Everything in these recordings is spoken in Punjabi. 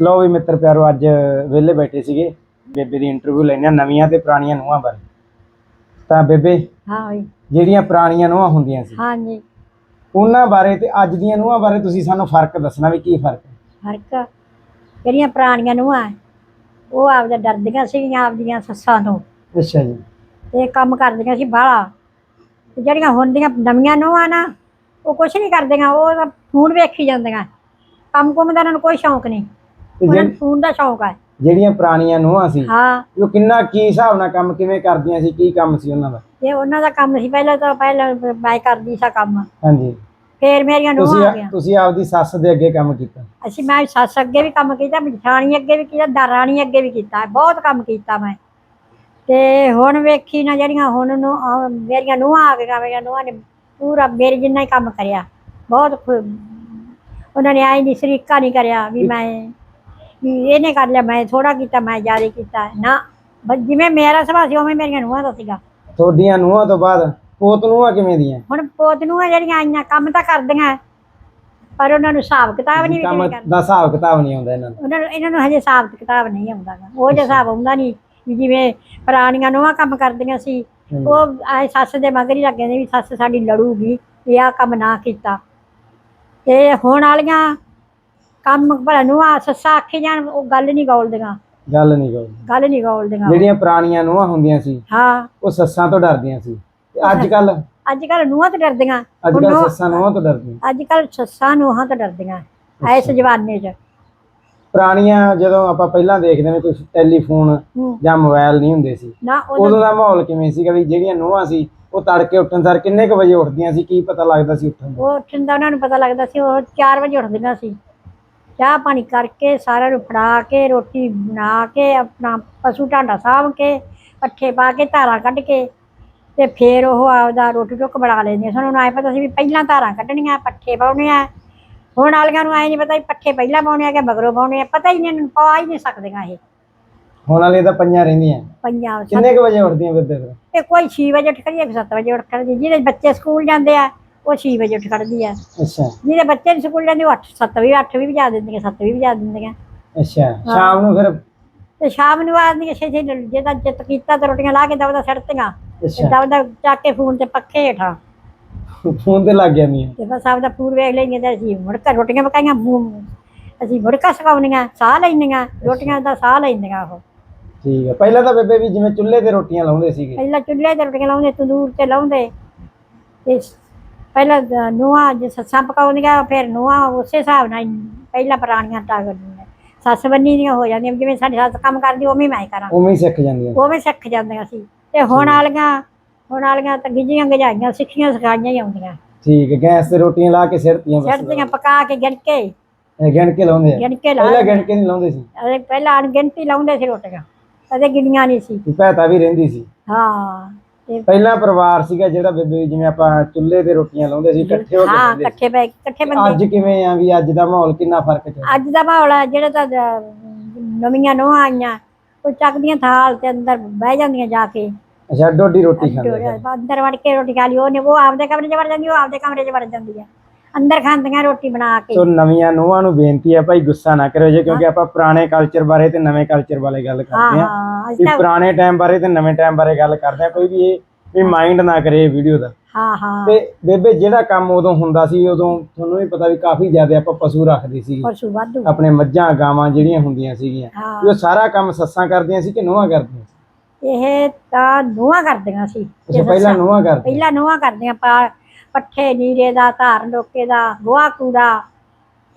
ਲਓ ਵੀ ਮਿੱਤਰ ਪਿਆਰੋ ਅੱਜ ਵਿਹਲੇ ਬੈਠੇ ਸੀਗੇ। ਬੇਬੇ ਦੀ ਇੰਟਰਵਿਊ ਲੈਣੇ ਆ ਨਵੀਆਂ ਤੇ ਪੁਰਾਣੀਆਂ ਨੂੰਹਾਂ ਬਾਰੇ। ਤਾਂ ਬੇਬੇ ਹਾਂ ਬਈ। ਜਿਹੜੀਆਂ ਪੁਰਾਣੀਆਂ ਨੂੰਹਾਂ ਹੁੰਦੀਆਂ ਸੀ। ਹਾਂਜੀ। ਉਹਨਾਂ ਬਾਰੇ ਤੇ ਅੱਜ ਦੀਆਂ ਨੂੰਹਾਂ ਬਾਰੇ ਤੁਸੀਂ ਸਾਨੂੰ ਫ਼ਰਕ ਦੱਸਣਾ ਵੀ ਕੀ ਫ਼ਰਕ ਹੈ? ਫ਼ਰਕ? ਜਿਹੜੀਆਂ ਪੁਰਾਣੀਆਂ ਨੂੰਹਾਂ ਉਹ ਆਪਦਾ ਡਰਦੀਆਂ ਸੀਗੀਆਂ ਆਪਦੀਆਂ ਸੱਸਾਂ ਤੋਂ। ਅੱਛਾ ਜੀ। ਤੇ ਕੰਮ ਕਰਦੀਆਂ ਸੀ ਬਾਹਲਾ। ਤੇ ਜਿਹੜੀਆਂ ਹੁਣ ਦੀਆਂ ਨਵੀਆਂ ਨੂੰਹਾਂ ਨਾ ਉਹ ਕੁਛ ਨਹੀਂ ਕਰਦੀਆਂ ਉਹ ਤਾਂ ਫੋਨ ਵੇਖੀ ਜਾਂਦੀਆਂ। ਕੰਮ ਕੁੰਮ ਦਾ ਉਹਨਾਂ ਨੂੰ ਕੋਈ ਸ਼ੌਂਕ ਨਹੀਂ। ਤੇ ਉਹਨਾਂ ਜਿਹੜੀ- ਨੂੰ ਫੋਨ ਦਾ ਸ਼ੌਂਕ ਹੈ ਜਿਹੜੀਆਂ ਪੁਰਾਣੀਆਂ ਨੂੰਹਾਂ ਸੀ ਹਾਂ। ਉਹ ਕਿੰਨਾ ਕੀ ਹਿਸਾਬ ਨਾਲ ਕੰਮ ਕਿਵੇਂ ਕਰਦੀਆਂ ਸੀ ਕੀ ਕੰਮ ਸੀ ਉਹਨਾਂ ਦਾ? ਇਹ ਉਹਨਾਂ ਦਾ ਕੰਮ ਸੀ ਪਹਿਲਾਂ ਤਾਂ ਪਹਿਲਾਂ ਮੈਂ ਕਰਦੀ ਸਾਂ ਕੰਮ। ਹਾਂਜੀ। ਫੇਰ ਮੇਰੀਆਂ ਨੂੰਹਾਂ ਆ ਤੁਸੀਂ ਗਈਆਂ। ਤੁਸੀਂ ਆਪਦੀ ਸੱਸ ਦੇ ਅੱਗੇ ਕੰਮ ਕੀਤਾ? ਅਸੀਂ ਮੈਂ ਸੱਸ ਅੱਗੇ ਵੀ ਕੰਮ ਕੀਤਾ ਜਠਾਣੀ ਅੱਗੇ ਵੀ ਕੀਤਾ ਦਰਾਣੀ ਅੱਗੇ ਵੀ ਕੀਤਾ ਬਹੁਤ ਕੰਮ ਕੀਤਾ ਮੈਂ। ਤੇ ਹੁਣ ਵੇਖੀ ਨਾ ਜਿਹੜੀਆਂ ਹੁਣ ਨੂੰ ਆਹ ਮੇਰੀਆਂ ਨੂੰਹਾਂ ਆ ਗਈਆਂ ਮੇਰੀਆਂ ਨੂੰਹਾਂ ਨੇ ਪੂਰਾ ਮੇਰੇ ਜਿੰਨਾ ਹੀ ਕੰਮ ਕਰਿਆ। ਬਹੁਤ ਖੁ- ਉਹਨਾਂ ਨੇ ਆਈ ਨਹੀਂ ਸਰੀਕਾ ਨਹੀਂ ਕਰਿਆ ਵੀ ਮੈਂ ਵੀ ਇਹਨੇ ਕਰ ਲਿਆ ਮੈਂ ਥੋੜਾ ਕੀਤਾ ਮੈਂ ਜ਼ਿਆਦਾ ਕੀਤਾ। ਨਾ ਬਸ ਜਿਵੇਂ ਮੇਰਾ ਸੁਭਾਅ ਸੀ ਉਵੇਂ ਮੇਰੀਆਂ ਨੂੰਹਾਂ ਦਾ ਸੀਗਾ। ਤੁਹਾਡੀਆਂ ਨੂੰਹਾਂ ਤੋਂ ਬਾਅਦ ਪੋਤ ਨੂੰਹਾਂ ਕਿਵੇਂ ਦੀਆਂ? ਹੁਣ ਪੋਤ ਨੂੰ ਜਿਹੜੀਆਂ ਆਈਆਂ ਕੰਮ ਤਾਂ ਕਰਦੀਆਂ ਪਰ ਉਹਨਾਂ ਨੂੰ ਹਿਸਾਬ ਕਿਤਾਬ ਨਹੀਂ ਕੰਮ ਕਰਦੇ ਦਾ ਹਿਸਾਬ ਕਿਤਾਬ ਨਹੀਂ ਆਉਂਦਾ ਇਹਨਾਂ ਨੂੰ ਉਹਨਾਂ ਨੂੰ ਇਹਨਾਂ ਨੂੰ ਹਜੇ ਹਿਸਾਬ ਕਿਤਾਬ ਨਹੀਂ ਆਉਂਦਾ ਗਾ। ਉਹ ਜਿਹਾ ਹਿਸਾਬ ਆਉਂਦਾ ਨਹੀਂ ਵੀ ਜਿਵੇਂ ਪੁਰਾਣੀਆਂ ਨੂੰਹਾਂ ਕੰਮ ਕਰਦੀਆਂ ਸੀ ਉਹ ਆਏ ਸੱਸ ਦੇ ਮਗਰ ਹੀ ਲੱਗੇ ਨੇ ਵੀ ਸੱਸ ਸਾਡੀ ਲੜੂਗੀ ਵੀ ਆਹ ਕੰਮ ਨਾ ਕੀਤਾ। ਤੇ ਹੁਣ ਵਾਲੀਆਂ ਕੰਮ ਭਲਾ ਨੂੰਹਾਂ ਸੱਸਾਂ ਆਖੀ ਜਾਣ ਉਹ ਗੱਲ ਨਹੀਂ ਗੋਲਦੀਆਂ। ਗੱਲ ਨਹੀਂ ਕੋਈ ਗੱਲ ਨਹੀਂ ਗੋਲਦੀਆਂ। ਜਿਹੜੀਆਂ ਪੁਰਾਣੀਆਂ ਨੂੰਹਾਂ ਹੁੰਦੀਆਂ ਸੀ ਹਾਂ। ਉਹ ਸੱਸਾਂ ਤੋਂ ਡਰਦੀਆਂ ਸੀ। ਤੇ ਅੱਜ ਕੱਲ ਅੱਜ ਕੱਲ ਨੂੰਹਾਂ ਤੋਂ ਡਰਦੀਆਂ। ਅੱਜ ਕੱਲ ਸੱਸਾਂ ਨੂੰਹਾਂ ਤੋਂ ਡਰਦੀਆਂ। ਅੱਜ ਕੱਲ ਸੱਸਾਂ ਨੂੰਹਾਂ ਤੋਂ ਡਰਦੀਆਂ ਇਸ ਜਵਾਨੇ 'ਚ। ਪੁਰਾਣੀਆਂ ਜਦੋਂ ਆਪਾਂ ਪਹਿਲਾਂ ਦੇਖਦੇ ਨੇ ਕੋਈ ਟੈਲੀਫੋਨ। ਜਾਂ ਮੋਬਾਈਲ ਨਹੀਂ ਹੁੰਦੇ ਸੀ ਨਾ ਉਦੋਂ ਦਾ ਮਾਹੌਲ ਕਿਵੇਂ ਸੀਗਾ ਵੀ ਜਿਹੜੀਆਂ ਨੂੰਹਾਂ ਸੀ ਉਹ ਤੜਕੇ ਉੱਠਣ ਸਾਰ ਕਿੰਨੇ ਕੁ ਵਜੇ ਉੱਠਦੀਆਂ ਸੀ ਕੀ ਪਤਾ ਲੱਗਦਾ ਸੀ ਉੱਠਣ ਦਾ। ਉਹ ਉੱਠਣ ਦਾ ਉਹਨਾਂ ਨੂੰ ਪਤਾ ਲੱਗਦਾ ਸੀ ਉਹ 4 ਵਜੇ ਉੱਠਦੀਆਂ ਸੀ। ਚਾਹ ਪਾਣੀ ਕਰਕੇ ਸਾਰਿਆਂ ਨੂੰ ਫੜਾ ਕੇ ਰੋਟੀ ਬਣਾ ਕੇ ਆਪਣਾ ਪਸ਼ੂ ਢਾਂਡਾ ਸਾਂਭ ਕੇ ਪੱਠੇ ਪਾ ਕੇ ਧਾਰਾਂ ਕੱਢ ਕੇ ਤੇ ਫੇਰ ਉਹ ਆਪਦਾ ਰੋਟੀ ਟੁੱਕ ਬਣਾ ਲੈਂਦੀਆਂ ਸਾਨੂੰ ਨੂੰ ਐ ਪਤਾ ਸੀ ਵੀ ਪਹਿਲਾਂ ਧਾਰਾਂ ਕੱਢਣੀਆਂ ਪੱਠੇ ਪਾਉਣੇ ਆ। ਹੁਣ ਵਾਲੀਆਂ ਨੂੰ ਐ ਨਹੀਂ ਪਤਾ ਵੀ ਪੱਠੇ ਪਹਿਲਾਂ ਪਾਉਣੇ ਆ ਕਿ ਮਗਰੋਂ ਪਾਉਣੇ ਆ। ਪਤਾ ਹੀ ਨਹੀਂ ਇਹਨਾਂ ਨੂੰ ਪਾ ਹੀ ਨਹੀਂ ਸਕਦੀਆਂ ਇਹ। ਹੁਣ ਵਾਲੇ ਤਾਂ ਪਈਆਂ ਰਹਿੰਦੀਆਂ। ਪੰਜਾਂ ਕਿੰਨੇ ਕੁ ਵਜੇ ਉੱਠਦੀਆਂ ਫਿਰ ਤੇ ਕੋਈ 6 ਵਜੇ ਉੱਠ ਖੜਦੀ ਹੈ 7 ਵਜੇ ਉੱਠ ਖੜਦੀ ਜਿਹਦੇ ਬੱਚੇ ਸਕੂਲ ਜਾਂਦੇ ਆ ਉਹ 6 ਵਜੇ ਉੱਠ ਖੜਦੀ ਆ। ਅੱਛਾ। ਜਿਹਦੇ ਬੱਚੇ ਨੀ ਸਕੂਲ ਜਾਂਦੇ ਉਹ 8 7 ਵੀ 8 ਵੀ ਵਜਾ ਦਿੰਦੀਆਂ 7 ਵੀ ਵਜਾ ਦਿੰਦੀਆਂ। ਅੱਛਾ ਸ਼ਾਮ ਨੂੰ ਫਿਰ ਤੇ ਸ਼ਾਮ ਨੂੰ ਆਉਂਦੀਆਂ ਛੇ ਛੇ ਜੇ ਤਾਂ ਜਿੱਤ ਕੀਤਾ ਤੇ ਰੋਟੀਆਂ ਲਾ ਕੇ ਦਵਦਾ ਸੜਤੀਆਂ ਅੱਛਾ। ਦਵਦਾ ਚੱਕ ਕੇ ਫੋਨ ਤੇ ਪੱਖੇ ਹੇਠਾਂ। ਫੋਨ ਤੇ ਲੱਗ ਜਾਂਦੀਆਂ। ਤੇ ਬਸ ਆਪਦਾ ਪੂਰ ਵੇਖ ਲੈਂਦੀਆਂ ਤੇ ਅਸੀਂ ਮੁੜਕਾ ਰੋਟੀਆਂ ਪਕਾਈਆਂ ਅਸੀਂ ਮੁੜਕਾ ਸਕਾਉਣੀਆਂ ਸਾਹ ਲੈਂਦੀਆਂ ਰੋਟੀਆਂ ਦਾ ਸਾਹ ਲੈਂਦੀਆਂ ਉਹ। ਠੀਕ ਹੈ ਪਹਿਲਾਂ ਤਾਂ ਬੇਬੇ ਵੀ ਜਿਵੇਂ ਚੁੱਲ੍ਹੇ ਤੇ ਰੋਟੀਆਂ ਲਾਉਂਦੇ ਸੀਗੇ। ਪਹਿਲਾਂ ਚੁੱਲ੍ਹੇ ਤੇ ਰੋਟੀਆਂ ਲਾਉਂਦੇ ਤੰਦੂਰ ਤੇ ਲਾਉਂਦੇ। ਤੇ ਪਹਿਲਾਂ ਨੂੰਹਾਂ ਜੇ ਸੱਸਾਂ ਪਕਾਉਂਦੀਆਂ ਫਿਰ ਨੂੰਹਾਂ ਉਸੇ ਹਿਸਾਬ ਨਾਲ ਪਹਿਲਾਂ ਪੁਰਾਣੀਆਂ ਟਾਗਰ ਸੱਸ ਬੰਨੀ ਦੀਆਂ ਹੋ ਜਾਂਦੀਆਂ ਜਿਵੇਂ ਸਾਡੀ ਸੱਸ ਕੰਮ ਕਰਦੀ ਉਵੇਂ ਮੈਂ ਕਰਾਂ। ਉਵੇਂ ਹੀ ਸਿੱਖ ਜਾਂਦੀਆਂ। ਉਵੇਂ ਸਿੱਖ ਜਾਂਦੀਆਂ ਸੀ। ਤੇ ਹੁਣ ਵਾਲੀਆਂ ਹੁਣ ਵਾਲੀਆਂ ਤਾਂ ਗਿੱਜੀਆਂ ਗਜਾਈਆਂ ਸਿੱਖੀਆਂ ਸਿਖਾਈਆਂ ਹੀ ਆਉਂਦੀਆਂ। ਠੀਕ ਹੈ ਗੈਸ ਤੇ ਰੋਟੀਆਂ ਲਾ ਕੇ ਸਿਰਤੀਆਂ ਬਸ। ਛੱਡਦੀਆਂ ਪਕਾ ਕੇ ਗਿਣ ਕੇ ਇਹ ਗਿਣ ਕੇ ਲਾਉਂਦੇ ਆ? ਗਿਣ ਕੇ ਲਾ ਪਹਿਲਾਂ ਗਿਣ ਕੇ ਨਹੀਂ ਲਾਉਂਦੇ ਸੀ? ਪਹਿਲਾਂ ਅਣਗਿਣਤੀ ਲਾਉਂਦੇ ਸੀ ਰੋਟੀਆਂ। ਕਦੇ ਗਿਣੀਆਂ ਨਹੀਂ ਸੀ। ਭੈਤਾ ਵੀ ਰਹਿੰਦੀ ਸੀ। ਹਾਂ। ਤੇ ਪਹਿਲਾਂ ਪਰਿਵਾਰ ਸੀਗਾ ਜਿਹੜਾ ਬੇਬੇ ਜਿਵੇਂ ਆਪਾਂ ਚੁੱਲ੍ਹੇ ਤੇ ਰੋਟੀਆਂ ਲਾਉਂਦੇ ਸੀ ਇਕੱਠੇ ਹੋ ਕੇ ਹਾਂ ਸੀ। ਇਕੱਠੇ ਬੈ ਇਕੱਠੇ ਬੰਦੇ ਅੱਜ ਕਿਵੇਂ ਆ ਵੀ ਅੱਜ ਦਾ ਮਾਹੌਲ ਕਿੰਨਾ ਫ਼ਰਕ ਚੱਲ ਅੱਜ ਦਾ ਮਾਹੌਲ ਹੈ ਜਿਹੜਾ ਤਾਂ ਨਵੀਆਂ ਨੋਹਾਂ ਆਈਆਂ ਉਹ ਚੱਕਦੀਆਂ ਥਾਲ ਤੇ ਅੰਦਰ ਬਹਿ ਜਾਂਦੀਆਂ ਜਾ ਕੇ ਅੱਛਾ ਡੋਡੀ ਰੋਟੀ ਖਾਂਦੇ ਸੀ। ਅੰਦਰ ਵੜ ਕੇ ਰੋਟੀ ਖਾ ਲਈ ਉਹਨੇ ਉਹ ਆਪਦੇ ਕਮਰੇ 'ਚ ਵੜ ਜਾਂਦੀ ਉਹ ਆਪਦੇ ਕਮਰੇ 'ਚ ਵੜ ਜਾਂਦੀ ਹੈ ਅੰਦਰ ਖਾਂਦੀਆਂ ਰੋਟੀ ਬਣਾ ਕੇ। ਸੋ ਨਵੀਆਂ ਨੂੰਹਾਂ ਨੂੰ ਬੇਨਤੀ ਹੈ ਭਾਈ ਗੁੱਸਾ ਨਾ ਕਰਿਓ ਜੇ ਕਿਉਂਕਿ ਆਪਾਂ ਪੁਰਾਣੇ ਕਲਚਰ ਬਾਰੇ ਤੇ ਨਵੇਂ ਕਲਚਰ ਬਾਰੇ ਗੱਲ ਹਾਂ ਕਰਦੇ ਆ ਹਾਂ ਵੀ ਤਾਂ ਪੁਰਾਣੇ ਟਾਈਮ ਬਾਰੇ ਤੇ ਨਵੇਂ ਟਾਈਮ ਬਾਰੇ ਗੱਲ ਕਰਦੇ ਆ ਕੋਈ ਵੀ ਇਹ ਵੀ ਮਾਈਂਡ ਨਾ ਕਰੇ ਇਹ ਵੀਡੀਓ ਦਾ। ਹਾਂ ਹਾਂ। ਤੇ ਬੇਬੇ ਜਿਹੜਾ ਕੰਮ ਉਦੋਂ ਹੁੰਦਾ ਸੀ ਉਦੋਂ ਤੁਹਾਨੂੰ ਵੀ ਪਤਾ ਵੀ ਕਾਫੀ ਜ਼ਿਆਦਾ ਆਪਾਂ ਪਸ਼ੂ ਰੱਖਦੇ ਸੀ। ਪਸ਼ੂ ਵਾਧੂ। ਆਪਣੇ ਮੱਝਾਂ ਗਾਵਾਂ ਜਿਹੜੀਆਂ ਹੁੰਦੀਆਂ ਸੀਗੀਆਂ। ਹਾਂ। ਵੀ ਉਹ ਸਾਰਾ ਕੰਮ ਸੱਸਾਂ ਕਰਦੀਆਂ ਸੀ ਕਿ ਨੂੰਹਾਂ ਕਰਦੀਆਂ ਸੀ? ਇਹ ਤਾਂ ਨੂੰਹਾਂ ਕਰਦੀਆਂ ਸੀ। ਅੱਛਾ ਪਹਿਲਾਂ ਨੂੰਹਾਂ ਕਰਦੀਆਂ। ਪਹਿਲਾਂ ਨੂੰਹਾਂ ਕਰਦੀਆਂ ਪਾ ਪੱਠੇ ਨੀਰੇ ਦਾ ਧਾਰ ਡੋਕੇ ਦਾ ਗੋਹਾ ਕੂੜਾ।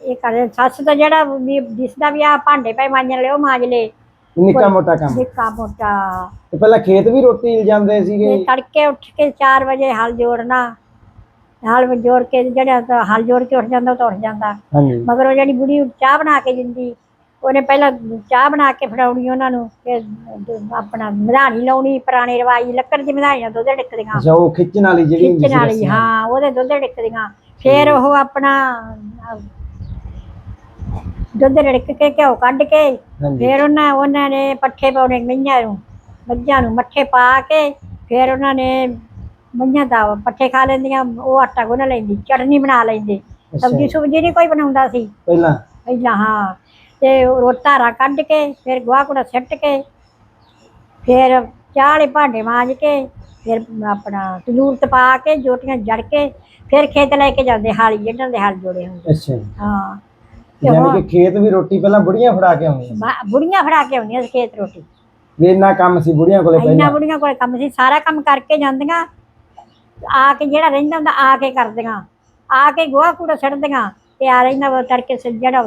ਇਹ ਕਰਦੇ ਸੱਸ ਤਾਂ ਜਿਹੜਾ ਵੀ ਦਿਸਦਾ ਵੀ ਆ ਭਾਂਡੇ ਪੈ ਮਾਂਜਣ ਲਿਓ ਮਾਂਜ ਲੇ ਨਿੱਕਾ ਮੋਟਾ ਕੰਮ। ਨਿੱਕਾ ਮੋਟਾ। ਤੇ ਪਹਿਲਾਂ ਖੇਤ ਵੀ ਰੋਟੀ ਜਾਂਦੇ ਸੀਗੇ? ਤੇ ਤੜਕੇ ਉੱਠ ਕੇ 4 ਵਜੇ ਹਲ ਜੋੜਨਾ। ਹਲ ਜੋੜ ਕੇ ਜਿਹੜਾ ਤਾਂ ਹਲ ਜੋੜ ਕੇ ਉੱਠ ਜਾਂਦਾ ਉਹ ਤਾਂ ਉੱਠ ਜਾਂਦਾ। ਹਾਂਜੀ। ਮਗਰ ਉਹ ਜਿਹੜੀ ਬੁੜੀ ਚਾਹ ਬਣਾ ਕੇ ਦਿੰਦੀ। ਉਹਨੇ ਪਹਿਲਾਂ ਚਾਹ ਬਣਾ ਕੇ ਫੜਾਉਣੀ ਉਹਨਾਂ ਨੂੰ ਫਿਰ ਆਪਣਾ ਮਧਾਣੀ ਲਾਉਣੀ ਪੁਰਾਣੇ ਰਿਵਾਜ ਲੱਕੜ ਦੀ ਮਧਾਣੀਆਂ ਦੁੱਧ ਡਿੱਕਦੀਆਂ ਅੱਛਾ ਉਹ ਖਿੱਚਣ ਵਾਲੀ ਜਿਹੜੀ ਹੁੰਦੀ ਖਿੱਚਣ ਵਾਲੀ। ਹਾਂ ਉਹਦੇ ਦੁੱਧ ਡਿੱਕਦੀਆਂ ਫਿਰ ਉਹ ਆਪਣਾ ਅਹ, ਦੁੱਧ ਰਿੜਕ ਕੇ ਘਿਓ ਕੱਢ ਕੇ ਹਾਂਜੀ। ਫਿਰ ਉਹਨਾਂ ਉਹਨਾਂ ਨੇ ਪੱਠੇ ਪਾਉਣੇ ਮਈਆਂ ਨੂੰ ਮੱਝਾਂ ਨੂੰ ਮੱਠੇ ਪਾ ਕੇ ਫਿਰ ਉਹਨਾਂ ਨੇ ਮਈਆਂ ਦਾ ਪੱਠੇ ਖਾ ਲੈਂਦੀਆਂ ਉਹ ਆਟਾ ਗੁੰਨ ਲੈਂਦੀ ਚਟਨੀ ਬਣਾ ਲੈਂਦੇ। ਅੱਛਾ। ਸਬਜ਼ੀ ਸੁਬਜੀ ਨਹੀਂ ਕੋਈ ਬਣਾਉਂਦਾ ਸੀ। ਪਹਿਲਾਂ? ਪਹਿਲਾਂ ਹਾਂ। ਤੇ ਉਹ ਧਾਰਾ ਕੱਢ ਕੇ ਫਿਰ ਗੋਹਾ ਕੂੜਾ ਸਿੱਟ ਕੇ ਫਿਰ ਚਾਹ ਵਾਲੇ ਭਾਂਡੇ ਮਾਂਜ ਕੇ ਫਿਰ ਆਪਣਾ ਤੰਦੂਰ ਤਪਾ ਕੇ ਜੋਟੀਆਂ ਜੜ ਕੇ ਫਿਰ ਖੇਤ ਲੈ ਕੇ ਜਾਂਦੇ ਹਾਲੀ ਜਿਹਨਾਂ ਦੇ ਹਲ ਜੋੜੇ ਹੁੰਦੇ। ਅੱਛਾ ਹਾਂ। ਯਾਨੀ ਕਿ ਖੇਤ ਵੀ ਰੋਟੀ ਪਹਿਲਾਂ ਬੁੜੀਆਂ ਫੜਾ ਕੇ ਆਉਂਦੀਆਂ। ਬੁੜੀਆਂ ਫੜਾ ਕੇ ਆਉਂਦੀਆਂ ਖੇਤ ਰੋਟੀ। ਵੀ ਇੰਨਾ ਕੰਮ ਸੀ ਬੁੜੀਆਂ ਕੋਲੇ ਇੰਨਾ ਪਹਿਲਾਂ। ਬੁੜੀਆਂ ਕੋਲ ਕੰਮ ਸੀ ਸਾਰਾ ਕੰਮ ਕਰਕੇ ਜਾਂਦੀਆਂ ਆ ਕੇ ਜਿਹੜਾ ਰਹਿੰਦਾ ਹੁੰਦਾ ਆ ਕੇ ਕਰਦੀਆਂ। ਆ ਕੇ ਗੋਹਾ ਕੂੜਾ ਛੱਡਦੀਆਂ ਤੇ ਆ ਰਹਿੰਦਾ ਉਹ ਤੜਕੇ ਜਿਹੜਾ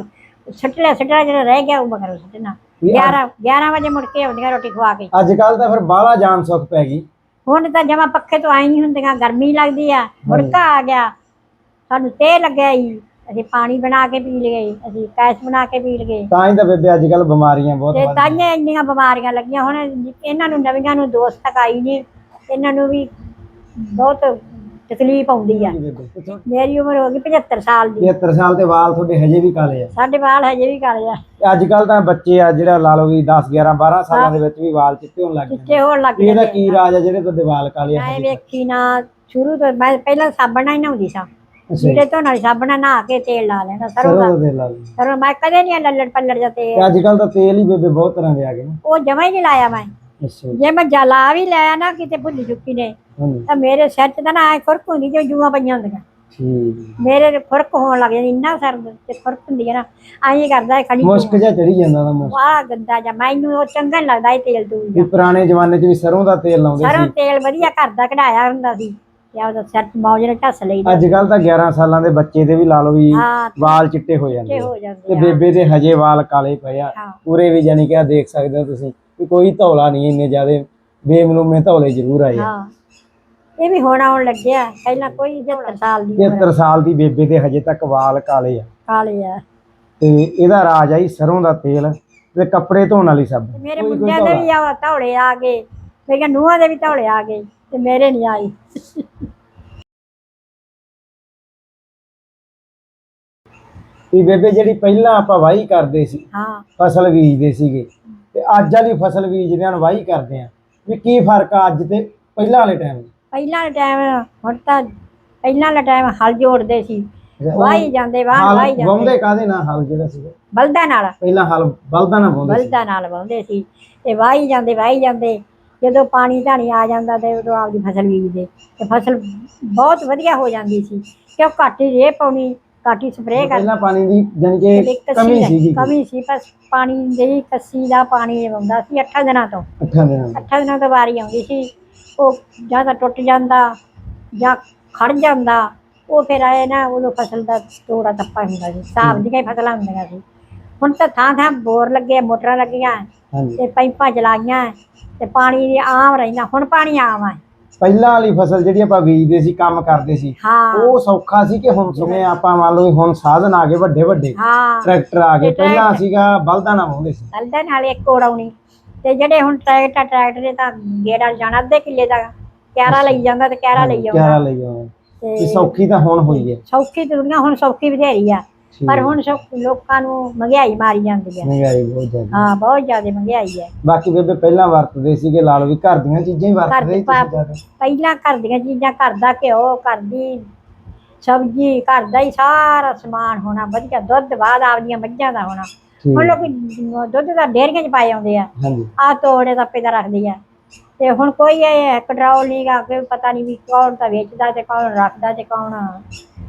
ਸੱਟਿਆ ਸੱਟਿਆ ਜਿਹੜਾ ਰਹਿ ਗਿਆ ਉਹ ਮਗਰ ਸੱਟਣਾ ਵੀ 11 11 ਵਜੇ ਮੁੜ ਕੇ ਆਉਂਦੀਆਂ ਰੋਟੀ ਖਵਾ ਕੇ। ਅੱਜ ਕੱਲ ਤਾਂ ਫਿਰ ਬਾਹਲਾ ਜਾਨ ਸੁੱਖ ਪੈ ਗਈ। ਹੁਣ ਤਾਂ ਜਮਾ ਪੱਖੇ ਤੋਂ ਆਈ ਨਹੀਂ ਹੁੰਦੀਆਂ ਗਰਮੀ ਲੱਗਦੀ ਆ ਮੁੜਕਾ ਆ ਗਿਆ। ਸਾਨੂੰ ਤੇ ਲੱਗਿਆ ਹੀ ਅਸੀਂ ਪਾਣੀ ਬਣਾ ਕੇ ਪੀ ਲਏ ਅਸੀਂ ਕੈਸ ਬਣਾ ਕੇ ਪੀ ਲਏ। ਤਾਂ ਹੀ ਤਾਂ ਬੇਬੇ ਅੱਜ ਕੱਲ ਬਿਮਾਰੀਆਂ ਬਹੁਤ ਤੇ ਵੱਧ ਤਾਂਹੀਆਂ ਇੰਨੀਆਂ ਬਿਮਾਰੀਆਂ ਲੱਗੀਆਂ ਹੁਣ ਇਹਨਾਂ ਨੂੰ ਨਵੀਆਂ ਨੂੰ ਦੋਸਤ ਤੱਕ ਆਈ ਨਹੀਂ ਇਹਨਾਂ ਨੂੰ ਵੀ ਬਹੁਤ ਤਕਲੀਫ ਆਉਂਦੀ ਆ। ਮੇਰੀ ਉਮਰ ਹੋ ਗਈ 75 ਸਾਲ ਦੀ। 73 ਸਾਲ ਤੇ ਵਾਲ ਤੁਹਾਡੇ ਹਜੇ ਵੀ ਕਾਲੇ ਆ। ਸਾਡੇ ਵਾਲ ਹਜੇ ਵੀ ਕਾਲੇ ਆ। ਅੱਜ ਕੱਲ ਤਾਂ ਬੱਚੇ ਆ ਜਿਹੜਾ ਲਾ ਲਓ ਵੀ 10 11 12 ਸਾਲਾਂ ਦੇ ਵਿੱਚ ਵੀ ਵਾਲ ਚਿੱਟੇ ਹੋਣ ਲੱਗ ਚਿੱਟੇ ਜਾਂਦੇ ਹੋਣ ਲੱਗ ਵੀ ਇਹਦਾ ਕੀ ਰਾਜ ਆ ਜਿਹੜੇ ਤੁਹਾਡੇ ਵਾਲ ਕਾਲੇ ਆ? ਮੈਂ ਵੇਖੀ ਨਾ ਸ਼ੁਰੂ ਤੋਂ ਮੈਂ ਪਹਿਲਾਂ ਸਾਬਣ ਨਾਲ ਹੀ ਨਹਾਉਂਦੀ ਸਾਂ। ਜਿਹੜੇ ਤੋਂ ਨਾਲ ਸਾਬਣ ਨਾਲ ਨਹਾ ਕੇ ਤੇਲ ਲਾ ਲੈਣਾ ਸਰੋਂ ਦਾ। ਦੇ ਲਾ ਲਓ ਸਰੋਂ ਮੈਂ ਕਦੇ ਨਹੀਂ ਲੱਲੜ ਪੱਲੜ ਜਾਂ ਤੇਲ। ਅੱਜ ਕੱਲ ਤਾਂ ਤੇਲ ਹੀ ਬੇਬੇ ਬਹੁਤ ਤਰ੍ਹਾਂ ਦੇ ਆ ਗਏ ਉਹ ਜਮਾ ਹੀ ਨਹੀਂ ਲਾਇਆ ਮੈਂ। ਅੱਛਾ ਜੀ। ਜੇ ਮੈਂ ਜਲਾ ਵੀ ਲਿਆ ਨਾ ਕਿਤੇ ਭੁੱਲ ਚੁੱਕੀ ਨੇ ਹਾਂਜੀ। ਤਾਂ ਮੇਰੇ ਸਿਰ 'ਚ ਤਾਂ ਨਾ ਐ ਖੁਰਕ ਹੁੰਦੀ ਜਿਵੇਂ ਜੂਆਂ ਪਈਆਂ ਹੁੰਦੀਆਂ। ਠੀਕ ਮੇਰੇ ਖੁਰਕ ਹੋਣ ਲੱਗ ਜਾਂਦੀ ਇੰਨਾ ਸਿਰ ਤੇ ਖੁਰਕ ਹੁੰਦੀ ਹੈ ਨਾ ਐਂ ਕਰਦਾ ਖੜੀ ਮੁਸ਼ਕ ਜਿਹਾ ਚੜੀ ਜਾਂਦਾ ਦਾ ਮੁਸ਼ਕ। ਵਾਹ ਗੰਦਾ ਜਾਂ ਮੈਨੂੰ ਉਹ ਚੰਗਾ ਨੀ ਲੱਗਦਾ ਇਹ ਤੇਲ ਤੂਲ ਵੀ ਪੁਰਾਣੇ ਜ਼ਮਾਨੇ 'ਚ ਵੀ ਸਰੋਂ ਦਾ ਤੇਲ ਲਾਉਂਦੇ ਸਰੋਂ ਸੀ ਤੇਲ ਵਧੀਆ ਘਰ ਦਾ ਕਢਾਇਆ ਹੁੰਦਾ ਸੀ ਤੇ ਉਹਦਾ ਸਿਰ 'ਚ ਮੌਜ ਨਾਲ ਢੱਸ ਲਈਦਾ। ਅੱਜ ਕੱਲ ਤਾਂ 11 ਸਾਲਾਂ ਦੇ ਬੱਚੇ ਦੇ ਵੀ ਲਾ ਲਓ ਵੀ ਹਾਂ ਵਾਲ ਚਿੱਟੇ ਹੋ ਜਾਂਦੇ ਤੇ ਆ। ਹੋ ਤੇ ਜਾਂਦੇ ਆ। ਬੇਬੇ ਦੇ ਹਜੇ ਵਾਲ ਕਾਲੇ ਪਏ ਆ। ਹਾਂ। ਪੂਰੇ ਵੀ ਜਾਨੀ ਕਿ ਆ ਦੇਖ ਸਕਦੇ ਹੋ ਤੁਸੀਂ। ਵੀ ਕੋਈ ਧੌਲਾ ਨਹੀਂ ਇੰਨੇ ਜ਼ਿਆਦੇ। ਬੇਮਨੂਮੇ ਧੌਲੇ ਜ਼ਰੂਰ ਆਏ ਆ। ਹਾਂ। ਇਹ ਵੀ ਹੁਣ ਆਉਣ ਲੱਗਿਆ। ਪਹਿਲਾਂ ਕੋਈ 75 ਸਾਲ ਦੀ ਉਮਰ 73 ਸਾਲ ਦੀ ਬੇਬੇ ਦੇ ਹਜੇ ਤੱਕ ਵਾਲ ਕਾਲੇ ਆ। ਕਾਲੇ ਆ। ਤੇ ਇਹਦਾ ਰਾਜ ਆਈ ਸਰੋਂ ਦਾ ਤੇਲ ਤੇ ਕੱਪੜੇ ਧੋਣ ਵਾਲੀ ਸਾਬਣ ਮੇਰੇ ਮੁੰਡਿਆਂ ਦੇ ਵੀ ਆ ਧੌਲੇ ਆ ਗਏ। ਮੇਰੀਆਂ ਨੂੰਹਾਂ ਦੇ ਵੀ ਧੌਲੇ ਆ ਗਏ ਤੇ ਮੇਰੇ ਨਹੀਂ ਆਈ ਵੀ ਬੇਬੇ ਜਿਹੜੀ ਪਹਿਲਾਂ ਆਪਾਂ ਵਾਹੀ ਕਰਦੇ ਸੀ ਹਾਂ। ਫਸਲ ਬੀਜਦੇ ਸੀਗੇ ਤੇ ਅੱਜ ਵਾਲੀ ਫਸਲ ਬੀਜਦਿਆਂ ਨੂੰ ਵਾਹੀ ਕਰਦੇ ਆ। ਵੀ ਕੀ ਫ਼ਰਕ ਆ ਅੱਜ ਤੇ ਪਹਿਲਾਂ ਵਾਲੇ ਟਾਈਮ ਪਹਿਲਾਂ ਦਾ ਟਾਈਮ ਹੁਣ ਤਾਂ ਪਹਿਲਾਂ ਦਾ ਟਾਈਮ ਹਲ ਜੋੜਦੇ ਸੀ। ਵਾਹੀ ਜਾਂਦੇ ਵਾਹ ਵਾਹੀ ਜਾਂਦੇ। ਵਾਉਂਦੇ ਕਾਦੇ ਨਾਲ? ਹਲ ਜਿਹੜਾ ਸੀਗਾ। ਬਲਦਾਂ ਨਾਲ। ਪਹਿਲਾਂ ਹਲ ਬਲਦਾਂ ਨਾਲ ਸੀ। ਬਲਦਾਂ ਨਾਲ ਵਾਹੁੰਦੇ ਸੀ। ਤੇ ਵਾਹੀ ਜਾਂਦੇ ਵਾਹੀ ਜਾਂਦੇ। ਜਦੋਂ ਪਾਣੀ ਧਾਣੀ ਆ ਜਾਂਦਾ ਤੇ ਉਦੋਂ ਆਪਦੀ ਫਸਲ ਬੀਜਦੇ। ਤੇ ਫਸਲ ਬਹੁਤ ਵਧੀਆ ਹੋ ਜਾਂਦੀ ਸੀ। ਕਿਉਂ ਘੱਟ ਹੀ ਰੇਹ ਪਾਉਣੀ। ਹੀ ਸਪਰੇਅ ਕਰਨੀ ਪਹਿਲਾਂ ਪਾਣੀ ਦੀ ਜਾਨੀ ਕਿ ਕਮੀ ਦਾ- ਸੀਗੀ ਕਮੀ ਸੀ ਬਸ ਪਾਣੀ ਦੀ ਕੱਸੀ ਦਾ ਪਾਣੀ ਆਉਂਦਾ ਸੀ 8 ਦਿਨਾਂ ਤੋਂ। ਅੱਠਾਂ ਦਿਨਾਂ ਦੀ 8 ਦਿਨਾਂ ਤੋਂ ਵਾਰੀ ਆਉਂਦੀ ਸੀ। ਉਹ ਜਾਂ ਤਾਂ ਟੁੱਟ ਜਾਂਦਾ ਜਾਂ ਖੜ ਜਾਂਦਾ ਉਹ ਫਿਰ ਆਏ ਨਾ ਉਦੋਂ ਫਸਲ ਦਾ ਤੋੜਾ ਤੱਪਾ ਹੁੰਦਾ ਸੀ। ਹਿਸਾਬ ਦੀਆਂ ਫਸਲਾਂ ਹੁੰਦੀਆਂ ਸੀ। ਹੁਣ ਤਾਂ ਥਾਂ ਥਾਂ ਬੋਰ ਲੱਗੇ ਮੋਟਰਾਂ ਲੱਗੀਆਂ। ਤੇ ਪਾਈਪਾਂ ਚਲਾਈਆਂ। ਤੇ ਪਾਣੀ ਆਮ ਰਹਿੰਦਾ। ਹੁਣ ਪਾਣੀ ਆਮ ਆ। ਪਹਿਲਾਂ ਵਾਲੀ ਫਸਲ ਜਿਹੜੀ ਆਪਾਂ ਬੀਜਦੇ ਸੀ ਕੰਮ ਕਰਦੇ ਸੀ ਹਾਂ। ਉਹ ਸੌਖਾ ਸੀ ਕਿ ਹੁਣ ਜਿਵੇਂ ਆਪਾਂ ਮੰਨ ਲਓ ਵੀ ਹੁਣ ਸਾਧਨ ਆ ਗਏ ਵੱਡੇ ਵੱਡੇ ਹਾਂ। ਟਰੈਕਟਰ ਆ ਗਏ ਪਹਿਲਾਂ ਸੀਗਾ ਬਲਦਾਂ ਨਾਲ ਵਾਉਂਦੇ ਸੀ। ਚੱਲਦਾ ਨਾਲ ਇੱਕ ਉਡਾਉਣੀ। ਤੇ ਜਿਹੜੇ ਹੁਣ ਟਰੈਕਟਰ ਟਰੈਕਟਰ ਦੇ ਤਾਂ ਗੇੜਾ ਜਾਣਾ ਅੱਧੇ ਕਿੱਲੇ ਦਾ ਕਿਆਰਾ ਲਈ ਜਾਂਦਾ ਤੇ ਕਿਆਰਾ ਲਈ ਕਿਆਰਾ ਆਉਂਦਾ। ਲਈ ਆਉਂਦੇ। ਤੇ ਤੇ ਸੌਖੀ ਤਾਂ ਹੁਣ ਹੋਈ ਹੈ। ਸੌਖੀ ਦੁਨੀਆ ਹੁਣ ਸੌਖੀ ਬਥੇਰੀ ਆ। ਪਰ ਹੁਣ ਸੌ- ਲੋਕਾਂ ਨੂੰ ਮਹਿੰਗਾਈ ਮਾਰੀ ਜਾਂਦੀ ਹੈ। ਮਹਿੰਗਾਈ ਬਹੁਤ ਜ਼ਿਆਦਾ। ਹਾਂ ਬਹੁਤ ਜ਼ਿਆਦਾ ਮਹਿੰਗਾਈ ਹੈ। ਬਾਕੀ ਬੇਬੇ ਪਹਿਲਾਂ ਵਰਤਦੇ ਸੀਗੇ ਲਾ ਲਓ ਵੀ ਘਰ ਦੀਆਂ ਚੀਜ਼ਾਂ ਹੀ ਵਰਤਦੇ ਸੀ ਪਾ- ਤੁਸੀਂ ਜ਼ਿਆਦਾ। ਪਹਿਲਾਂ ਘਰ ਦੀਆਂ ਚੀਜ਼ਾਂ ਘਰ ਦਾ ਘਿਓ ਘਰ ਦੀ ਸਬਜ਼ੀ ਘਰ ਦਾ ਹੀ ਸਾਰਾ ਸਮਾਨ ਹੋਣਾ ਵਧੀਆ ਦੁੱਧ ਬਾਅਦ ਆਪਦੀਆਂ ਮੱਝਾਂ ਦਾ ਹੋਣਾ। ਠੀਕ। ਹੁਣ ਲੋਕੀ ਦੁੱਧ ਦਾ ਡੇਅਰੀਆਂ 'ਚ ਪਾਏ ਆਉਂਦੇ ਆ। ਹਾਂਜੀ। ਆ ਤੋੜੇ ਦਾ ਦਾ ਰੱਖਦੇ ਆ। ਤੇ ਹੁਣ ਕੋਈ ਇਹ ਕੰਟਰੋਲ ਨਹੀਂ ਗਾ ਕਿ ਪਤਾ ਨਹੀਂ ਵੀ ਕੌਣ ਤਾਂ ਵੇਚਦਾ ਤੇ ਕੌਣ ਰੱਖਦਾ ਤੇ ਕੌਣ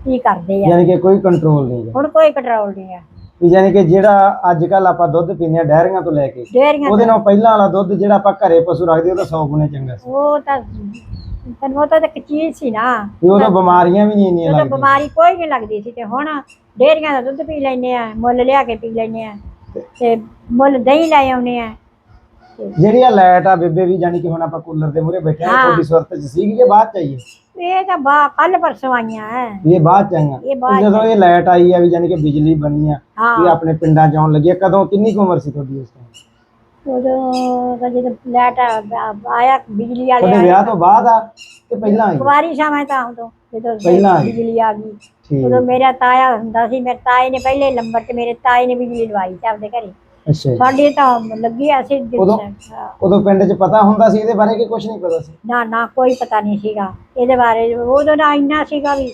ਕੀ ਕਰਦੇ ਆ। ਯਾਨੀ ਕਿ ਕੋਈ ਕੰਟਰੋਲ ਨਹੀਂ ਹੈ ਹੁਣ ਕੋਈ ਕੰਟਰੋਲ ਨਹੀਂ ਆ। ਵੀ ਯਾਨੀ ਕਿ ਜਿਹੜਾ ਅੱਜ ਕੱਲ ਆਪਾਂ ਦੁੱਧ ਪੀਂਦੇ ਆ ਡੈਰੀਆਂ ਤੋਂ ਲੈ ਕੇ ਉਹਦੇ ਨਾਲ ਪਹਿਲਾਂ ਵਾਲਾ ਦੁੱਧ ਜਿਹੜਾ ਆਪਾਂ ਘਰੇ ਪਸ਼ੂ ਰੱਖਦੇ ਉਹ ਤਾਂ 100 ਗੁਣੇ ਚੰਗਾ ਸੀ। ਉਹ ਤਾਂ ਤੈਨੂੰ ਉਹ ਤਾਂ ਇੱਕ ਚੀਜ਼ ਸੀ ਨਾ। ਵੀ ਉਦੋਂ ਬਿਮਾਰੀਆਂ ਵੀ ਨਹੀਂ ਇੰਨੀਆਂ ਲੱਗਦੀਆਂ ਬਿਮਾਰੀ ਕੋਈ ਨਹੀਂ ਲੱਗਦੀ ਸੀ ਤੇ ਹੁਣ ਡੇਅਰੀਆਂ ਦਾ ਦੁੱਧ ਪੀ ਲੈਨੇ ਆ ਮੁੱਲ ਲਿਆ ਕੇ ਪੀ ਲੈਨੇ ਆ ਤੇ ਮੁੱਲ ਦਹੀਂ ਲੈ ਆਉਨੇ ਆ। ਜਿਹੜੀ ਆ ਲਾਈਟ ਆ ਬੇਬੇ ਵੀ ਜਾਨੀ ਕਿ ਹੁਣ ਆਪਾਂ ਕੂਲਰ ਦੇ ਮੂਹਰੇ ਬੈਠੇ ਆ ਹਾਂ। ਤੁਹਾਡੀ ਸੁਰਤ ਚ ਸੀਗੀ ਕਿ ਬਾਅਦ ਚ ਆਈ ਹੈ ਇਹ ਤਾਂ ਬਾ ਕੱਲ ਪਰਸੋਂ ਆਈਆਂ ਵੀ ਇਹ ਬਾਅਦ ਚ ਆਈਆਂ। ਇਹ ਬਾਅਦ ਵੀ ਜਦੋਂ ਇਹ ਲਾਈਟ ਆਈ ਆ ਵੀ ਜਾਨੀ ਕਿ ਬਿਜਲੀ ਬਣੀ ਆ ਹਾਂ। ਵੀ ਆਪਣੇ ਪਿੰਡਾਂ ਚ ਆਉਣ ਲੱਗੀ ਆ ਕਦੋਂ ਕਿੰਨੀ ਕੁ ਉਮਰ ਸੀ ਤੁਹਾਡੀ ਉਸ ਟਾਈਮ ਉਦੋਂ ਤਾਂ ਜਦੋਂ ਲੈਟ ਆਇਆ ਬਿਜਲੀ ਵਾਲੇ ਤੁਹਾਡੇ ਆਏ। ਵਿਆਹ ਤੋਂ ਬਾਅਦ ਆ ਕਿ ਪਹਿਲਾਂ ਆਈ? ਕੁਵਾਰੀ ਸਾਂ ਮੈਂ ਤਾਂ ਉਦੋਂ ਜਦੋਂ ਪਹਿਲਾਂ ਆਈ। ਬਿਜਲੀ ਆ ਗਈ। ਠੀਕ। ਉਦੋਂ ਮੇਰਾ ਤਾਇਆ ਹੁੰਦਾ ਸੀ ਮੇਰੇ ਤਾਏ ਨੇ ਪਹਿਲੇ ਨੰਬਰ ਤੇ ਮੇਰੇ ਤਾਏ ਨੇ ਬਿਜਲੀ ਲਵਾਈ ਸੀ ਆਪਦੇ ਘਰੇ। ਅੱਛਾ ਜੀ। ਸਾਡੇ ਤਾਂ ਲੱਗੀ ਅਸੀਂ ਉਦੋਂ? ਉਦੋਂ ਪਿੰਡ ਚ ਪਤਾ ਹੁੰਦਾ ਸੀ ਇਹਦੇ ਬਾਰੇ ਕਿ ਕੁਝ ਨਹੀਂ ਪਤਾ ਸੀ? ਨਾ ਨਾ ਕੋਈ ਪਤਾ ਨਹੀਂ ਸੀਗਾ। ਇਹਦੇ ਬਾਰੇ ਉਦੋਂ ਨਾ ਇੰਨਾ ਸੀਗਾ ਵੀ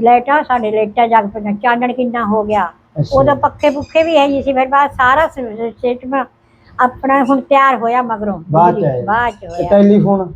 ਲਾਈਟਾਂ ਸਾਡੇ ਲਾਈਟਾਂ ਜਗ ਪਈਆਂ ਚਾਨਣ ਕਿੰਨਾ ਹੋ ਗਿਆ। ਅੱਛਾ। ਉਦੋਂ ਪੱਖੇ ਪੁੱਖੇ ਵੀ ਹੈ ਸੀ ਫਿਰ ਬਾਅਦ ਸਾਰਾ ਸਿਸਟਮ ਆਪਣਾ ਹੁਣ ਤਿਆਰ ਹੋਇਆ ਮਗਰੋਂ। ਬਾਅਦ ਚ ਆਇਆ। ਬਾਅਦ ਚ ਤੇ ਹੋਇਆ। ਟੈਲੀਫੋਨ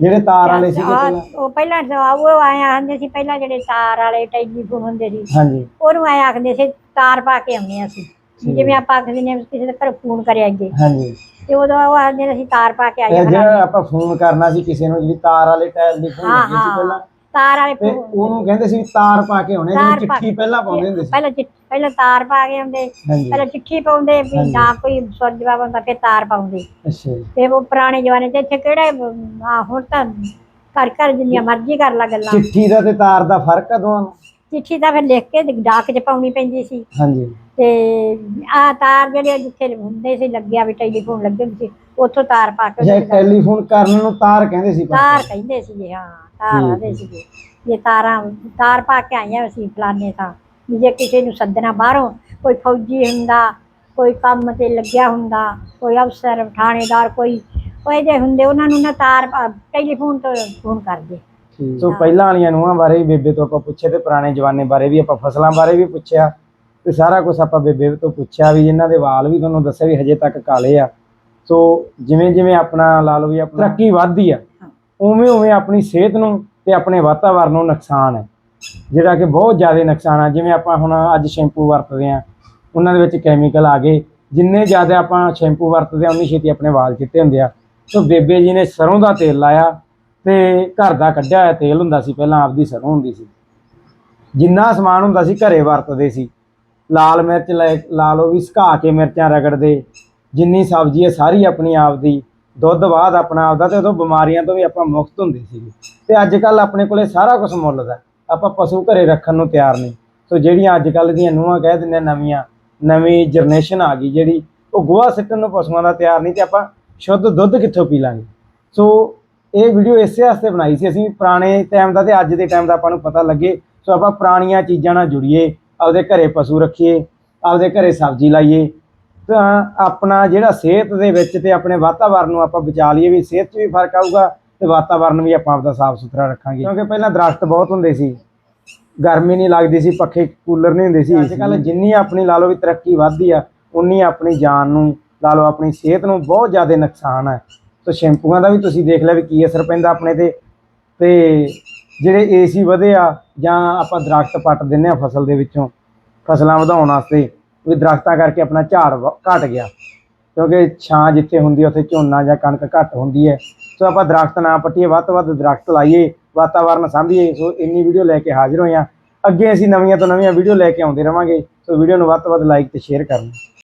ਜਿਹੜੇ ਤਾਰ ਵਾਲੇ ਸੀਗੇ ਆਹ, ਪਹਿਲਾਂ। ਉਹ ਪਹਿਲਾਂ ਤਾਂ ਉਹ ਆਇਆ ਆਖਦੇ ਸੀ ਪਹਿਲਾਂ ਜਿਹੜੇ ਤਾਰ ਵਾਲੇ ਟੈਲੀਫੋਨ ਹੁੰਦੇ ਸੀ। ਹਾਂਜੀ। ਉਹਨੂੰ ਆਇਆ ਆਖਦੇ ਸੀ ਤਾਰ ਪਾ ਕੇ ਆਉਂਦੇ ਅਸੀਂ। ਜਿਵੇਂ ਆਪਾਂ ਆਖਦੇ ਨੇ ਕਿਸੇ ਦੇ ਘਰ ਫੋਨ ਕਰਿਆ ਅੱਗੇ ਹਾਂਜੀ। ਤੇ ਉਦੋਂ ਉਹ ਆਖਦੇ ਅਸੀਂ ਤਾਰ ਪਾ ਕੇ ਤੇ ਆਈਏ ਜਿਹੜਾ ਆਪਾਂ ਫੋਨ ਕਰਨਾ ਸੀ ਕਿਸੇ ਨੂੰ ਜਿਹੜੀ ਤਾਰ ਵਾਲੇ ਹਾਂ ਲੱਗੇ ਸੀ ਹਾਂ। ਪਹਿਲਾਂ ਤਾਰ ਵਾਲੇ ਤੇ ਫੋਨ। ਉਹਨੂੰ ਕਹਿੰਦੇ ਸੀ ਵੀ ਤਾਰ ਪਾ ਕੇ ਆਉਣੇ ਤਾਰ ਪਾ ਚਿੱਠੀ ਪਹਿਲਾਂ ਪਾਉਂਦੇ ਹੁੰਦੇ ਸੀ। ਪਹਿਲਾਂ ਚਿੱਠੀ ਪਹਿਲਾਂ ਤਾਰ ਪਾ ਕੇ ਆਉਂਦੇ ਹਾਂਜੀ। ਪਹਿਲਾਂ ਚਿੱਠੀ ਪਾਉਂਦੇ ਵੀ ਹਾਂਜੀ। ਨਾ ਕੋਈ ਸੁਰ ਜਵਾਬ ਹੁੰਦਾ ਫਿਰ ਤਾਰ ਪਾਉਂਦੇ। ਅੱਛਾ ਜੀ। ਤੇ ਉਹ ਪੁਰਾਣੇ ਜ਼ਮਾਨੇ 'ਚ ਇੱਥੇ ਕਿਹੜੇ ਆ ਹੁਣ ਤਾਂ ਘਰ ਘਰ ਜਿੰਨੀਆਂ ਮਰਜ਼ੀ ਕਰ ਲਾ ਗੱਲਾਂ। ਚਿੱਠੀ ਦਾ ਤੇ ਤਾਰ ਦਾ ਫ਼ਰਕ ਆ ਦੋਵਾਂ ਨੂੰ। ਚਿੱਠੀ ਤਾਂ ਫਿਰ ਲਿਖ ਕੇ ਤੇ ਡਾਕ 'ਚ ਪਾਉਣੀ ਪੈਂਦੀ ਸੀ। ਹਾਂਜੀ। ਤੇ ਆ ਤਾਰ ਜਿਹੜੇ ਜਿੱਥੇ ਹੁੰਦੇ ਸੀ ਲੱਗਿਆ ਵੀ ਟੈਲੀਫੋਨ ਲੱਗੇ ਹੁੰਦੇ ਸੀ ਉੱਥੋਂ ਤਾਰ ਪਾ ਕੇ ਨਾਲ- ਟੈਲੀਫੋਨ ਕਰਨ ਨੂੰ ਤਾਰ ਕਹਿੰਦੇ ਸੀ। ਤਾਰ ਕਹਿੰਦੇ ਸੀ ਹਾਂ ਤਾਰ ਆਦੇ ਸੀ ਇਹ ਤਾਰਾਂ ਤਾਰ ਪਾ ਕੇ ਆਈਆਂ ਅਸੀਂ ਫਲਾਣੇ ਵੀ ਜੇ ਕਿਸੇ ਨੂੰ ਸੱਦਣਾ ਬਾਹਰੋਂ ਕੋਈ ਫੌਜੀ ਹੁੰਦਾ ਕੋਈ ਕੰਮ ਤੇ ਲੱਗਿਆ ਹੁੰਦਾ ਕੋਈ ਅਫਸਰ ਥਾਣੇਦਾਰ ਕੋਈ ਉਹ ਇਹਦੇ ਹੁੰਦੇ ਉਹਨਾਂ ਨੂੰ ਨਾ ਤਾਰ ਟੈਲੀਫੋਨ ਤੋਂ ਫੋਨ ਕਰਦੇ। ਸੋ ਪਹਿਲਾਂ ਵਾਲੀਆਂ ਨੂੰਹਾਂ ਬਾਰੇ ਵੀ ਬੇਬੇ ਤੋਂ ਆਪਾਂ ਪੁੱਛੇ ਤੇ ਪੁਰਾਣੇ ਜਵਾਨੇ ਬਾਰੇ ਵੀ ਆਪਾਂ ਫਸਲਾਂ ਬਾਰੇ ਵੀ ਪੁੱਛਿਆ ਤੇ ਸਾਰਾ ਕੁਝ ਆਪਾਂ ਬੇਬੇ ਤੋਂ ਪੁੱਛਿਆ ਵੀ ਇਹਨਾਂ ਦੇ ਵਾਲ ਵੀ ਤੁਹਾਨੂੰ ਦੱਸਿਆ ਵੀ ਹਜੇ ਤੱਕ ਕਾਲੇ ਆ। ਸੋ ਜਿਵੇਂ ਜਿਵੇਂ ਆਪਣਾ ਲਾ ਲਓ ਵੀ ਆਪਣੀ ਤਰੱਕੀ ਵੱਧਦੀ ਆ ਉਵੇਂ ਉਵੇਂ ਆਪਣੀ ਸਿਹਤ ਨੂੰ ਤੇ ਆਪਣੇ ਵਾਤਾਵਰਨ ਨੂੰ ਨੁਕਸਾਨ ਹੈ ਜਿਹੜਾ ਕਿ ਬਹੁਤ ਜ਼ਿਆਦਾ ਨੁਕਸਾਨ ਆ ਜਿਵੇਂ ਆਪਾਂ ਹੁਣ ਅੱਜ ਸ਼ੈਂਪੂ ਵਰਤਦੇ ਆ ਉਹਨਾਂ ਦੇ ਵਿੱਚ ਕੈਮੀਕਲ ਆ ਗਏ ਜਿੰਨੇ ਜ਼ਿਆਦਾ ਆਪਾਂ ਸ਼ੈਂਪੂ ਵਰਤਦੇ ਆ ਉਨੀ ਛੇਤੀ ਆਪਣੇ ਵਾਲ ਚਿੱਟੇ ਹੁੰਦੇ ਆ। ਸੋ ਬੇਬੇ ਜੀ ਨੇ ਸਰੋਂ ਦਾ ਤੇਲ ਲਾਇਆ ਤੇ ਘਰ ਦਾ ਕੱਢਿਆ ਹੋਇਆ ਤੇਲ ਹੁੰਦਾ ਸੀ, ਪਹਿਲਾਂ ਆਪਦੀ ਸਰੋਂ ਹੁੰਦੀ ਸੀ। ਜਿੰਨਾ ਸਮਾਨ ਹੁੰਦਾ ਸੀ, ਘਰੇ ਵਰਤਦੇ ਸੀ। ਲਾਲ ਮਿਰਚ ਲੈ ਲਾ ਲਓ ਵੀ ਸੁਕਾ ਕੇ ਮਿਰਚਾਂ ਰਗੜਦੇ। ਜਿੰਨੀ ਸਬਜ਼ੀ ਹੈ, ਸਾਰੀ ਆਪਣੀ ਆਪਦੀ। ਦੁੱਧ ਬਾਅਦ ਆਪਣਾ ਆਪਦਾ ਤੇ ਉਦੋਂ ਬਿਮਾਰੀਆਂ ਤੋਂ ਵੀ ਆਪਾਂ ਮੁਕਤ ਹੁੰਦੇ ਸੀ ਤੇ ਅੱਜ ਕੱਲ ਆਪਣੇ ਕੋਲੇ ਸਾਰਾ ਕੁਝ ਮੁੱਲ ਦਾ ਆਪਾਂ ਪਸ਼ੂ ਘਰੇ ਰੱਖਣ ਨੂੰ ਤਿਆਰ ਨਹੀਂ। ਸੋ ਜਿਹੜੀਆਂ ਅੱਜ ਕੱਲ ਦੀਆਂ ਨੂੰਹਾਂ ਕਹਿ ਦਿੰਦੇ ਆ, ਨਵੀਆਂ, ਨਵੀਂ ਜਨਰੇਸ਼ਨ ਆ ਗਈ ਜਿਹੜੀ ਉਹ ਗੋਹਾ ਸਿੱਟਣ ਨੂੰ ਪਸ਼ੂਆਂ ਦਾ ਤਿਆਰ ਨਹੀਂ ਤੇ ਆਪਾਂ ਸ਼ੁੱਧ ਦੁੱਧ ਕਿੱਥੋਂ ਪੀ ਲਾਂਗੇ? ਸੋ ਇਹ ਵੀਡੀਓ ਇਸੇ ਵਾਸਤੇ ਬਣਾਈ ਸੀ। ਅਸੀਂ ਪੁਰਾਣੇ ਟਾਈਮ ਦਾ ਤੇ ਅੱਜ ਦੇ ਟਾਈਮ ਦਾ ਆਪਾਂ ਨੂੰ ਪਤਾ ਲੱਗੇ। ਸੋ ਆਪਾਂ ਪੁਰਾਣੀਆਂ ਚੀਜ਼ਾਂ ਨਾਲ ਜੁੜੀਏ ਆਪਦੇ ਘਰੇ ਪਸ਼ੂ ਰੱਖੀਏ ਆਪਦੇ ਘਰੇ ਸਬਜ਼ੀ ਲਾਈਏ। ਤਾਂ ਆਪਣਾ ਜਿਹੜਾ ਸਿਹਤ ਦੇ ਵਿੱਚ ਤੇ ਆਪਣੇ ਵਾਤਾਵਰਨ ਨੂੰ ਆਪਾਂ ਬਚਾ ਲਈਏ ਵੀ ਸਿਹਤ 'ਚ ਵੀ ਫ਼ਰਕ ਆਊਗਾ ਤੇ ਵਾਤਾਵਰਨ ਵੀ ਆਪਾਂ ਆਪਦਾ ਸਾਫ਼ ਸੁਥਰਾ ਰੱਖਾਂਗੇ। ਕਿਉਂਕਿ ਪਹਿਲਾਂ ਦਰਖਤ ਬਹੁਤ ਹੁੰਦੇ ਸੀ। ਗਰਮੀ ਨਹੀਂ ਲੱਗਦੀ ਸੀ ਪੱਖੇ ਕੂਲਰ ਨਹੀਂ ਹੁੰਦੇ ਸੀ। ਅੱਜ ਕੱਲ ਜਿੰਨੀ ਆਪਣੀ ਲਾ ਲਓ ਵੀ ਤਰੱਕੀ ਵੱਧਦੀ ਆ ਉਨੀ ਆਪਣੀ ਜਾਨ ਨੂੰ ਲਾ ਲਓ ਆਪਣੀ ਸਿਹਤ ਨੂੰ ਬਹੁਤ ਜ਼ਿਆਦਾ ਨੁਕਸਾਨ ਹੈ ਸੋ ਸ਼ੈਂਪੂਆਂ ਦਾ ਵੀ ਤੁਸੀਂ ਦੇਖ ਲਿਆ ਵੀ ਕੀ ਅਸਰ ਪੈਂਦਾ ਆਪਣੇ ਤੇ। ਤੇ ਜਿਹੜੇ ਏਸੀ ਵਧੇ ਆ, ਜਾਂ ਆਪਾਂ ਦਰਖਤ ਪੱਟ ਦਿੰਨੇ ਆ ਫਸਲ ਦੇ ਵਿੱਚੋਂ, ਫਸਲਾਂ ਵਧਾਉਣ ਵਾਸਤੇ, ਵੀ ਦਰਖਤਾਂ ਕਰਕੇ ਆਪਣਾ ਝਾੜ ਵ- ਘਟ ਗਿਆ। ਕਿਉਂਕਿ ਛਾਂ ਜਿੱਥੇ ਹੁੰਦੀ ਉੱਥੇ ਝੋਨਾ ਜਾਂ ਕਣਕ ਘੱਟ ਹੁੰਦੀ ਹੈ। ਸੋ ਆਪਾਂ ਦਰਖਤ ਨਾ ਪੱਟੀਏ, ਵੱਧ ਤੋਂ ਵੱਧ ਦਰਖਤ ਲਾਈਏ, ਵਾਤਾਵਰਨ ਸਾਂਭੀਏ। ਸੋ ਇੰਨੀ ਵੀਡੀਓ ਲੈ ਕੇ ਹਾਜ਼ਰ ਹੋਏ ਹਾਂ ਅੱਗੇ ਅਸੀਂ ਨਵੀਆਂ ਤੋਂ ਨਵੀਆਂ ਵੀਡੀਓ ਲੈ ਕੇ ਆਉਂਦੇ ਰਵਾਂਗੇ। ਸੋ ਵੀਡੀਓ ਨੂੰ ਵੱਧ ਤੋਂ ਵੱਧ ਲਾਈਕ ਤੇ ਸ਼ੇਅਰ ਕਰਨਾ।